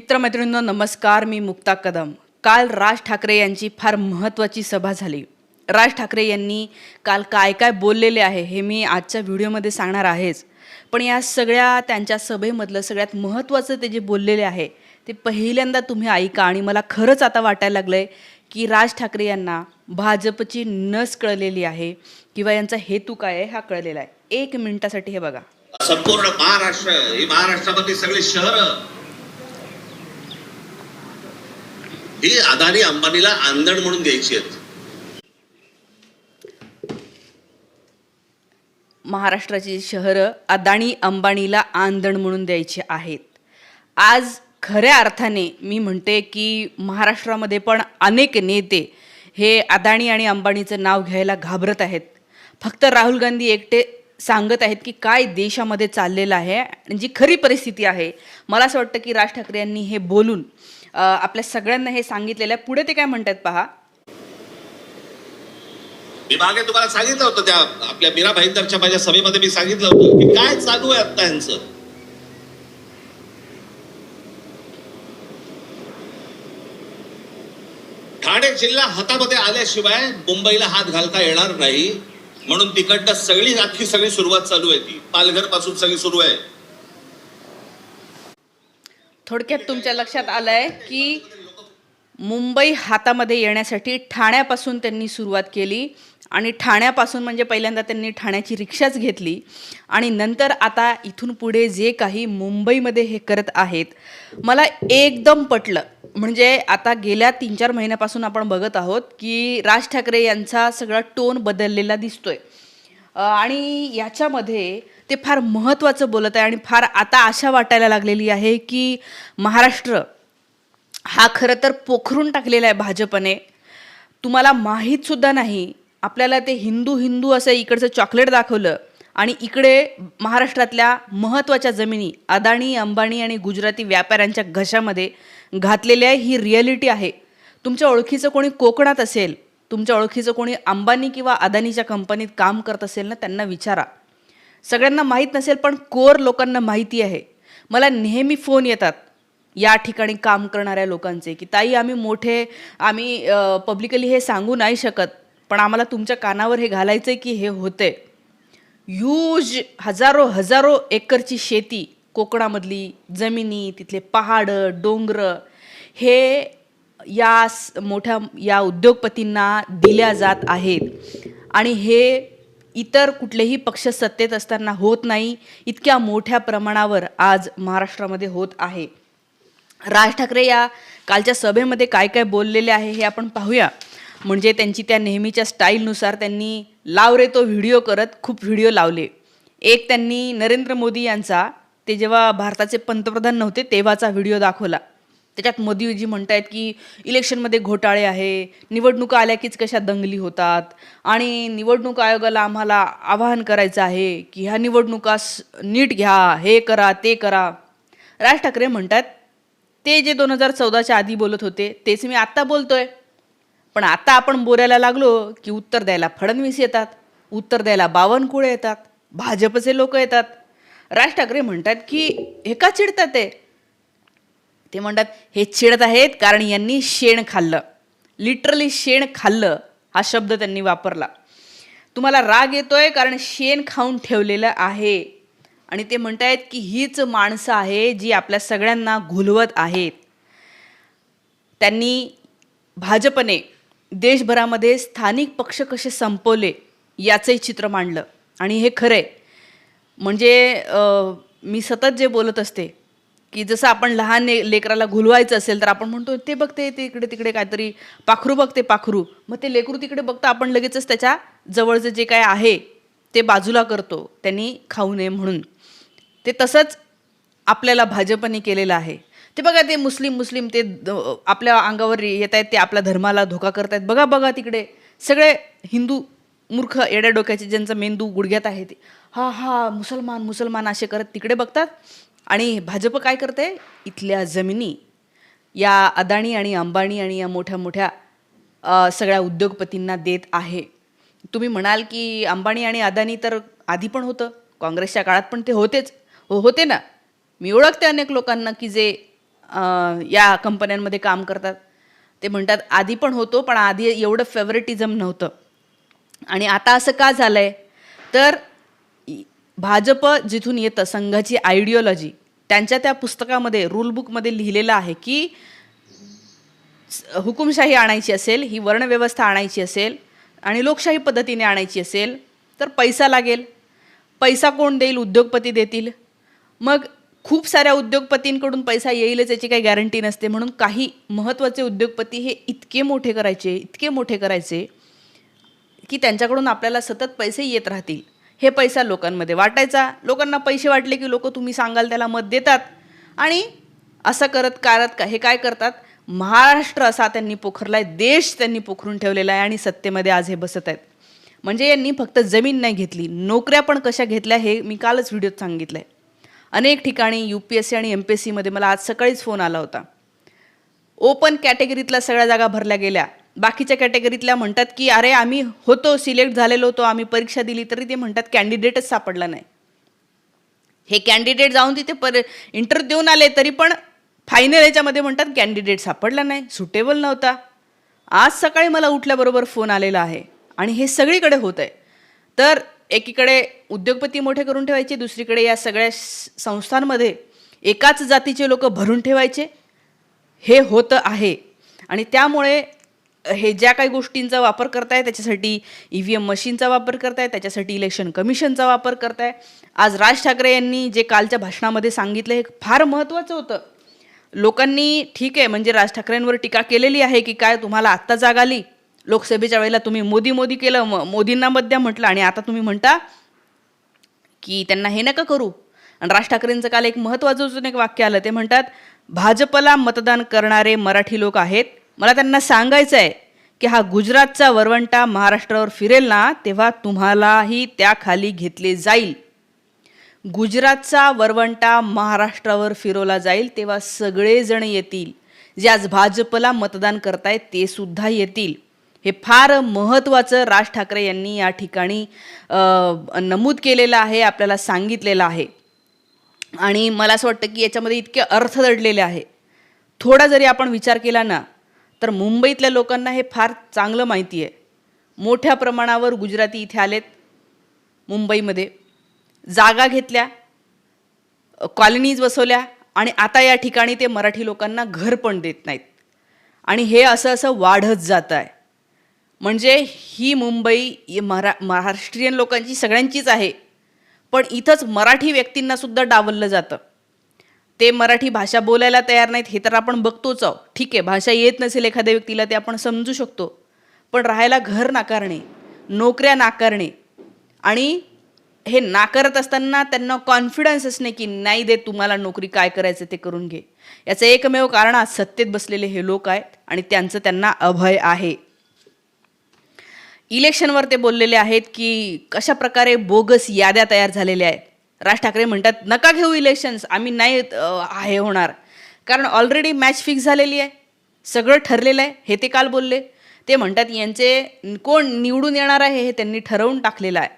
मित्रमैत्रिणींनो नमस्कार मी मुक्ता कदम. काल राज ठाकरे यांची फार महत्त्वाची सभा झाली. राज ठाकरे यांनी काल काय काय बोललेले आहे हे मी आजच्या व्हिडिओमध्ये सांगणार आहेच. पण या सगळ्या त्यांच्या सभेमधलं सगळ्यात महत्त्वाचं ते जे बोललेले आहे ते पहिल्यांदा तुम्ही ऐका आणि मला खरंच आता वाटायला लागलं आहे की राज ठाकरे यांना भाजपची नस कळलेली आहे किंवा यांचा हेतू काय आहे हा कळलेला आहे. एक मिनिटासाठी हे बघा. संपूर्ण महाराष्ट्र ही महाराष्ट्रामध्ये सगळी शहरं ही अदानी अंबानीला आंदण म्हणून द्यायची आहेत. महाराष्ट्राची शहरं अदाणी अंबानीला आंदण म्हणून द्यायची आहेत. आज खऱ्या अर्थाने मी म्हणते की महाराष्ट्रामध्ये पण अनेक नेते हे अदाणी आणि अंबानीचं नाव घ्यायला घाबरत आहेत. फक्त राहुल गांधी एकटे सांगत आहेत की काय देशामध्ये चाललेलं आहे आणि जी खरी परिस्थिती आहे. मला असं वाटतं की राज ठाकरे यांनी हे बोलून आपल्या सगळ्यांना हे सांगितलेलं आहे. पुढे ते काय म्हणतात पहा. मी मागे तुम्हाला सांगितलं होतं त्या आपल्या मीरा भाईंदरच्या माझ्या सभेमध्ये मी सांगितलं होतं की काय चालू आहे आता यांचं ठाणे जिल्हा हातामध्ये आल्याशिवाय मुंबईला हात घालता येणार नाही. म्हणून तिकडनं सगळी अख्खी सगळी सुरुवात चालू आहे ती. पालघरपासून सगळी सुरू आहे. थोडक्यात तुमच्या लक्षात आलं आहे की मुंबई हातामध्ये येण्यासाठी ठाण्यापासून त्यांनी सुरुवात केली आणि ठाण्यापासून म्हणजे पहिल्यांदा त्यांनी ठाण्याची रिक्षाच घेतली. आणि नंतर आता इथून पुढे जे काही मुंबईमध्ये हे करत आहेत मला एकदम पटलं. म्हणजे आता गेल्या तीन चार महिन्यापासून आपण बघत आहोत की राज ठाकरे यांचा सगळा टोन बदललेला दिसतोय. आणि याच्यामध्ये ते फार महत्त्वाचं बोलत आहे आणि फार आता आशा वाटायला लागलेली आहे की महाराष्ट्र हा खरं तर पोखरून टाकलेला आहे भाजपने. तुम्हाला माहीतसुद्धा नाही आपल्याला ते हिंदू हिंदू असं इकडचं चॉकलेट दाखवलं आणि इकडे महाराष्ट्रातल्या महत्त्वाच्या जमिनी अदाणी अंबाणी आणि गुजराती व्यापाऱ्यांच्या घशामध्ये घातलेली आहे ही रिॲलिटी आहे. तुमच्या ओळखीचं कोणी कोकणात असेल तुमच्या ओळखीचं कोणी अंबानी किंवा अदानीच्या कंपनीत काम करत असेल ना त्यांना विचारा. सगळ्यांना माहीत नसेल पण कोर लोकांना माहिती आहे. मला नेहमी फोन येतात या ठिकाणी काम करणाऱ्या लोकांचे की ताई आम्ही मोठे आम्ही पब्लिकली हे सांगू नाही शकत पण आम्हाला तुमच्या कानावर हे घालायचं आहे की हे होते ह्यूज हजारो हजारो एकरची शेती कोकणामधली जमिनी तिथले पहाडं डोंगरं हे या स- मोठ्या या उद्योगपतींना दिल्या जात आहेत. आणि हे इतर कुठलेही पक्ष सत्तेत असताना होत नाही इतक्या मोठ्या प्रमाणावर आज महाराष्ट्रामध्ये होत आहे. राज ठाकरे या कालच्या सभेमध्ये काय काय बोललेले आहे हे आपण पाहूया. म्हणजे त्यांची त्या नेहमीच्या स्टाईलनुसार त्यांनी लाव रे तो व्हिडिओ करत खूप व्हिडिओ लावले. एक त्यांनी नरेंद्र मोदी यांचा ते जेव्हा भारताचे पंतप्रधान नव्हते तेव्हाचा व्हिडिओ दाखवला. त्याच्यात मोदीजी म्हणतायत की इलेक्शनमध्ये घोटाळे आहे निवडणुका आल्या कीच कशा दंगली होतात आणि निवडणूक आयोगाला आम्हाला आवाहन करायचं आहे की ह्या निवडणुका नीट घ्या हे करा ते करा. राज ठाकरे म्हणतात ते जे दोन हजार चौदाच्या आधी बोलत होते तेच मी आत्ता बोलतोय. पण आता आपण बोलायला लागलो की उत्तर द्यायला फडणवीस येतात उत्तर द्यायला बावनकुळे येतात भाजपचे लोक येतात. राज ठाकरे म्हणतात की हे का चिडतात ते. ते म्हणतात हे चिडत आहेत कारण यांनी शेण खाल्लं. लिटरली शेण खाल्लं हा शब्द त्यांनी वापरला. तुम्हाला राग येतोय कारण शेण खाऊन ठेवलेलं आहे. आणि ते म्हणतायत की हीच माणसं आहे जी आपल्या सगळ्यांना घुलवत आहेत. त्यांनी भाजपने देशभरामध्ये स्थानिक पक्ष कसे संपवले याचंही चित्र मांडलं. आणि हे खरं आहे म्हणजे मी सतत जे बोलत असते की जसं आपण लहान लेकराला घुलवायचं असेल तर आपण म्हणतो ते बघते ते इकडे तिकडे काहीतरी पाखरू बघते पाखरू. मग ते लेकरू तिकडे बघतं आपण लगेचच त्याच्या जवळचं जे काय आहे ते बाजूला करतो त्यांनी खाऊ नये म्हणून. ते तसंच आपल्याला भाजपने केलेलं आहे. ते बघा ते मुस्लिम मुस्लिम ते द- आपल्या अंगावर येत आहेत ते आपल्या धर्माला धोका करतायत बघा बघा तिकडे. सगळे हिंदू मूर्ख येड्या डोक्याचे ज्यांचा मेंदू गुडघ्यात आहे ते. हा हा मुसलमान मुसलमान असे करत तिकडे बघतात. आणि भाजप काय करते? इथल्या जमिनी या अदाणी आणि अंबाणी आणि या मोठ्या मोठ्या सगळ्या उद्योगपतींना देत आहे. तुम्ही म्हणाल की अंबाणी आणि अदानी तर आधी पण होतं काँग्रेसच्या काळात पण ते होतेच. हो होते ना. मी ओळखते अनेक लोकांना की जे या कंपन्यांमध्ये काम करतात. ते म्हणतात आधी पण होतो पण आधी एवढं फेवरेटिझम नव्हतं. आणि आता असं का झालं आहे तर भाजप जिथून येतं संघाची आयडिओलॉजी त्यांच्या त्या पुस्तकामध्ये रूलबुकमध्ये लिहिलेलं आहे की हुकुमशाही आणायची असेल ही वर्णव्यवस्था आणायची असेल आणि लोकशाही पद्धतीने आणायची असेल तर पैसा लागेल. पैसा कोण देईल? उद्योगपती देतील. मग खूप साऱ्या उद्योगपतींकडून पैसा येईलच याची काही गॅरंटी नसते. म्हणून काही महत्त्वाचे उद्योगपती हे इतके मोठे करायचे इतके मोठे करायचे की त्यांच्याकडून आपल्याला सतत पैसे येत राहतील. हे पैसा लोकांमध्ये वाटायचा. लोकांना पैसे वाटले की लोक तुम्ही सांगाल त्याला मत देतात. आणि असं करत करत का हे काय करतात? महाराष्ट्र असा त्यांनी पोखरला आहे देश त्यांनी पोखरून ठेवलेला आहे आणि सत्तेमध्ये आज हे बसत आहेत. म्हणजे यांनी फक्त जमीन नाही घेतली नोकऱ्या पण कशा घेतल्या हे मी कालच व्हिडिओत सांगितलं आहे अनेक ठिकाणी यू पी एस सी आणि एम पी एस सीमध्ये मला आज सकाळीच फोन आला होता. ओपन कॅटेगरीतल्या सगळ्या जागा भरल्या गेल्या. बाकीच्या कॅटेगरीतल्या म्हणतात की अरे आम्ही होतो सिलेक्ट झालेलो होतो आम्ही परीक्षा दिली तरी ते म्हणतात कॅन्डिडेटच सापडला नाही. हे कॅन्डिडेट जाऊन तिथे पर इंटरव्ह्यू देऊन आले तरी पण फायनल याच्यामध्ये म्हणतात कॅन्डिडेट सापडला नाही सुटेबल नव्हता. आज सकाळी मला उठल्याबरोबर फोन आलेला आहे आणि हे सगळीकडे होत आहे. तर एकीकडे उद्योगपती मोठे करून ठेवायचे दुसरीकडे या सगळ्या संस्थांमध्ये एकाच जातीचे लोक भरून ठेवायचे. हे होतं आहे. आणि त्यामुळे हे ज्या काही गोष्टींचा वापर करताय त्याच्यासाठी ई व्ही एम मशीनचा वापर करताय त्याच्यासाठी इलेक्शन कमिशनचा वापर करताय. आज राज ठाकरे यांनी जे कालच्या भाषणामध्ये सांगितलं हे फार महत्त्वाचं होतं. लोकांनी ठीक आहे म्हणजे राज ठाकरेंवर टीका केलेली आहे की काय तुम्हाला आत्ता जाग आली? लोकसभेच्या वेळेला तुम्ही मोदी मोदी केलं म- मोदींना मध्या म्हटलं आणि आता तुम्ही म्हणता की त्यांना हे नका करू. आणि राज ठाकरेंचं काल एक महत्त्वाचं अजून एक वाक्य आलं ते म्हणतात भाजपला मतदान करणारे मराठी लोक आहेत मला त्यांना सांगायचं आहे की हा गुजरातचा वरवंटा महाराष्ट्रावर फिरेल ना तेव्हा तुम्हालाही त्याखाली घेतले जाईल. गुजरातचा वरवंटा महाराष्ट्रावर फिरवला जाईल तेव्हा सगळेजण येतील. जे आज भाजपला मतदान करतायत ते सुद्धा येतील. हे फार महत्त्वाचं राज ठाकरे यांनी या ठिकाणी नमूद केलेलं आहे आपल्याला सांगितलेलं आहे. आणि मला असं वाटतं की याच्यामध्ये इतके अर्थ दडलेले आहे. थोडा जरी आपण विचार केला ना तर मुंबईतल्या लोकांना हे फार चांगलं माहिती आहे. मोठ्या प्रमाणावर गुजराती इथे आलेत मुंबईमध्ये. जागा घेतल्या कॉलनीज बसवल्या आणि आता या ठिकाणी ते मराठी लोकांना घर पण देत नाहीत. आणि हे असं असं वाढत जात आहे. म्हणजे ही मुंबई मरा महाराष्ट्रीयन लोकांची सगळ्यांचीच आहे. पण इथंच मराठी व्यक्तींनासुद्धा डावललं जातं. ते मराठी भाषा बोलायला तयार नाहीत हे तर आपण बघतोच आहोत. ठीक आहे भाषा येत नसेल एखाद्या व्यक्तीला ते आपण समजू शकतो. पण राहायला घर नाकारणे नोकऱ्या नाकारणे आणि हे नाकारत असताना त्यांना कॉन्फिडन्स असणे की नाही दे तुम्हाला नोकरी काय करायचं ते करून घे. याचं एकमेव कारण आज सत्तेत बसलेले हे लोक आहेत आणि त्यांचं त्यांना अभय आहे. इलेक्शनवर ते बोललेले आहेत की कशा प्रकारे बोगस याद्या तयार झालेल्या आहेत. राज ठाकरे म्हणतात नका घेऊ इलेक्शन्स आम्ही नाही अं, हे होणार. कारण ऑलरेडी मॅच फिक्स झालेली आहे. सगळं ठरलेलं आहे. हे ते काल बोलले. ते म्हणतात यांचे कोण निवडून येणार आहे हे त्यांनी ठरवून टाकलेलं आहे.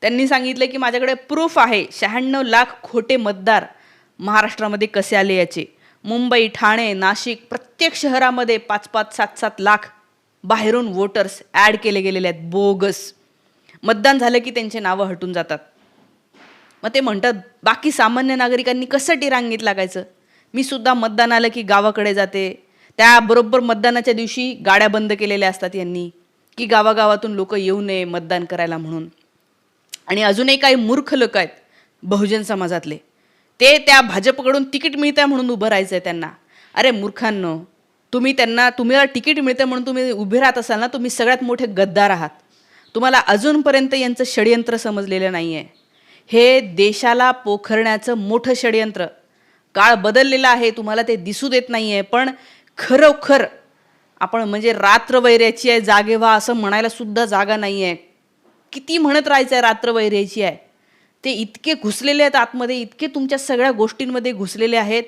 त्यांनी सांगितलं की माझ्याकडे प्रूफ आहे. शहाण्णव लाख खोटे मतदार महाराष्ट्रामध्ये कसे आले याचे? मुंबई ठाणे नाशिक प्रत्येक शहरामध्ये पाच पाच सात सात लाख बाहेरून वोटर्स ॲड केले गेलेले आहेत. बोगस. मतदान झालं की त्यांचे नावं हटून जातात. मग ते म्हणतात बाकी सामान्य नागरिकांनी कशासाठी रांगेत लागायचं? मी सुद्धा मतदान आलं की गावाकडे जाते. त्याबरोबर मतदानाच्या दिवशी गाड्या बंद केलेल्या असतात यांनी की गावागावातून लोक येऊ नये मतदान करायला म्हणून. आणि अजूनही काही मूर्ख लोक आहेत बहुजन समाजातले. ते त्या भाजपकडून तिकीट मिळतं म्हणून उभं राहायचं आहे त्यांना. अरे मूर्खांनो तुम्ही त्यांना तुम्हाला तिकीट मिळतं म्हणून तुम्ही उभे राहत असाल ना तुम्ही सगळ्यात मोठे गद्दार आहात. तुम्हाला अजूनपर्यंत यांचं षडयंत्र समजलेलं नाही आहे हे देशाला पोखरण्याचं मोठं षडयंत्र. काळ बदललेला आहे तुम्हाला ते दिसू देत नाही आहे पण खरोखर आपण म्हणजे रात्र वैऱ्याची आहे जागे व्हा असं म्हणायला सुद्धा जागा नाही आहे किती म्हणत राहायचं आहे रात्र वैऱ्याची आहे? ते इतके घुसलेले आहेत आतमध्ये इतके तुमच्या सगळ्या गोष्टींमध्ये घुसलेले आहेत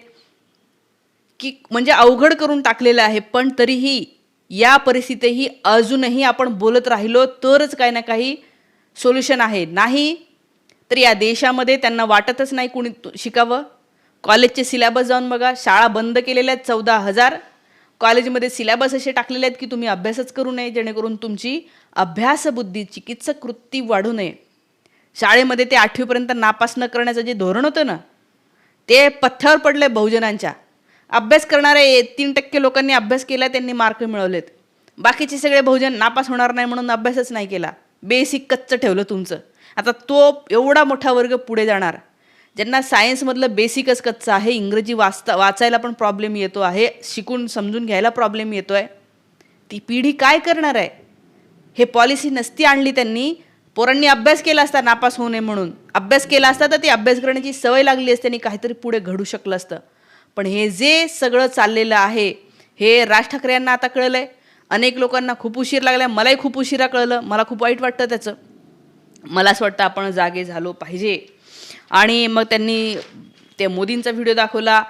की म्हणजे अवघड करून टाकलेलं आहे पण तरीही या परिस्थितीही अजूनही आपण बोलत राहिलो तरच काही ना काही सोल्युशन आहे. नाही तर या देशामध्ये त्यांना वाटतच नाही कुणी तु- शिकावं. कॉलेजचे सिलेबस जाऊन बघा शाळा बंद केलेल्या आहेत चौदा हजार. कॉलेजमध्ये सिलेबस असे टाकलेले आहेत की तुम्ही अभ्यासच करू नये जेणेकरून तुमची अभ्यासबुद्धी चिकित्सक कृती वाढू नये. शाळेमध्ये ते आठवीपर्यंत नापास न करण्याचं जे धोरण होतं ना ते पथ्यावर पडले बहुजनांच्या. अभ्यास करणारे तीन टक्के लोकांनी अभ्यास केला त्यांनी मार्क मिळवलेत. बाकीचे सगळे बहुजन नापास होणार नाही म्हणून अभ्यासच नाही केला. बेसिक कच्चं ठेवलं तुमचं. आता तो एवढा मोठा वर्ग पुढे जाणार ज्यांना सायन्समधलं बेसिकच कच्चं आहे इंग्रजी वाचता वाचायला पण प्रॉब्लेम येतो आहे शिकून समजून घ्यायला प्रॉब्लेम येतो आहे ती पिढी काय करणार आहे? हे पॉलिसी नसती आणली त्यांनी. पोरांनी अभ्यास केला असता नापास होऊ नये म्हणून. अभ्यास केला असता तर ती अभ्यास करण्याची सवय लागली असते आणि काहीतरी पुढे घडू शकलं असतं. पण हे जे सगळं चाललेलं आहे हे राज ठाकरे यांना आता कळलं आहे अनेक लोकांना खूप उशीर लागला मलाही खूप उशिरा कळलं. मला खूप वाईट वाटतं त्याचं. मला असं वाटतं आपण जागे झालो पाहिजे. आणि मग त्यांनी ते मोदींचा व्हिडिओ दाखवला.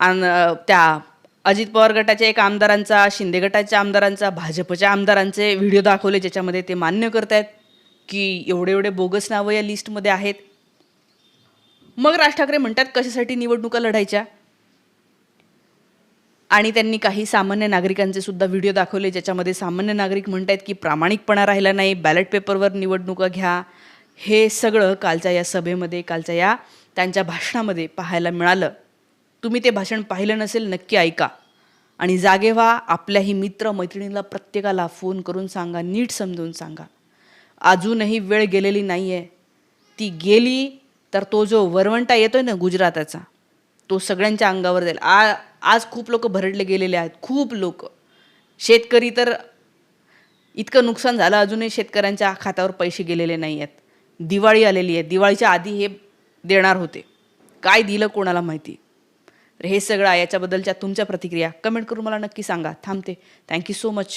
आणि त्या अजित पवार गटाच्या एक आमदारांचा शिंदे गटाच्या आमदारांचा भाजपच्या आमदारांचे व्हिडिओ दाखवले ज्याच्यामध्ये ते मान्य करतायत की एवढे एवढे बोगस नावं या लिस्टमध्ये आहेत. मग राज ठाकरे म्हणतात कशासाठी निवडणुका लढायच्या? आणि त्यांनी काही सामान्य नागरिकांचे सुद्धा व्हिडिओ दाखवले ज्याच्यामध्ये सामान्य नागरिक म्हणत आहेत की प्रामाणिकपणा राहिला नाही बॅलेट पेपरवर निवडणुका घ्या. हे सगळं कालच्या या सभेमध्ये कालच्या या त्यांच्या भाषणामध्ये पाहायला मिळालं. तुम्ही ते भाषण पाहिलं नसेल नक्की ऐका. आणि जागे व्हा आपल्याही मित्र मैत्रिणीला प्रत्येकाला फोन करून सांगा नीट समजून सांगा. अजूनही वेळ गेलेली नाही आहे ती गेली तर तो जो वरवंटा येतोय ना गुजराताचा तो सगळ्यांच्या अंगावर जाईल. आ आज खूप लोक भरडले गेलेले आहेत. खूप लोक. शेतकरी तर इतकं नुकसान झालं अजूनही शेतकऱ्यांच्या खात्यावर पैसे गेलेले नाही आहेत दिवाळी आलेली आहे. दिवाळीच्या आधी हे देणार होते. काय दिलं कोणाला माहिती? हे सगळं याच्याबद्दलच्या तुमच्या प्रतिक्रिया कमेंट करून मला नक्की सांगा. थांबते. Thank you so much